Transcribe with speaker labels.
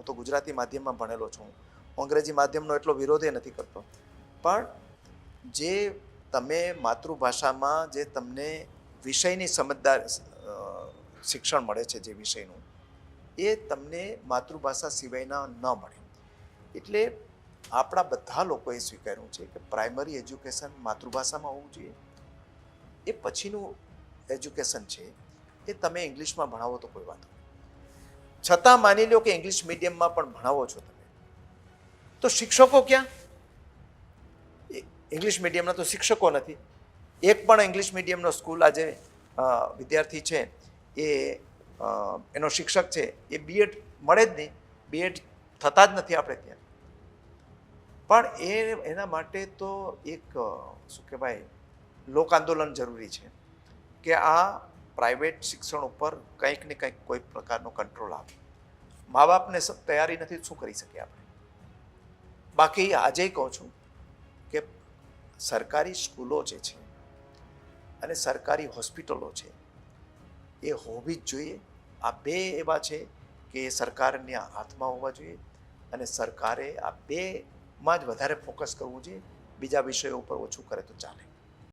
Speaker 1: હું તો ગુજરાતી માધ્યમમાં ભણેલો છું. અંગ્રેજી માધ્યમનો એટલો વિરોધે નથી કરતો. પણ જે તમે માતૃભાષામાં જે તમને વિષયની સમજદાર શિક્ષણ મળે છે જે વિષયનું, એ તમને માતૃભાષા સિવાયના ન મળે. એટલે આપણા બધા લોકોએ સ્વીકાર્યું છે કે પ્રાઇમરી એજ્યુકેશન માતૃભાષામાં હોવું જોઈએ. એ પછીનું એજ્યુકેશન છે એ તમે ઇંગ્લિશમાં ભણાવો તો કોઈ વાંધો નહીં. છતાં માની લો કે ઇંગ્લિશ મીડિયમમાં પણ ભણાવો છો તમે. તો શિક્ષકો ક્યાં? ઇંગ્લિશ મીડિયમના તો શિક્ષકો નથી. એક પણ ઇંગ્લિશ મીડિયમનો સ્કૂલ આજે વિદ્યાર્થી છે, એ એનો શિક્ષક છે, એ બીએડ મળે જ નહીં. બીએડ થતા જ નથી આપણે ત્યાં. પણ એ, એના માટે તો એક શું કહેવાય, લોક આંદોલન જરૂરી છે કે આ પ્રાઇવેટ શિક્ષણ ઉપર કંઈક ને કંઈક કોઈ પ્રકારનો કંટ્રોલ આવે. મા બાપને તૈયારી નથી, શું કરી શકીએ આપણે? બાકી આજે કહું છું કે સરકારી સ્કૂલો જે છે અને સરકારી હોસ્પિટલો છે, એ હોવી જ જોઈએ. આ બે એવા છે કે એ સરકારના હાથમાં હોવા જોઈએ અને સરકારે આ બેમાં જ વધારે ફોકસ કરવું જોઈએ. બીજા વિષયો ઉપર ઓછું કરે તો ચાલે.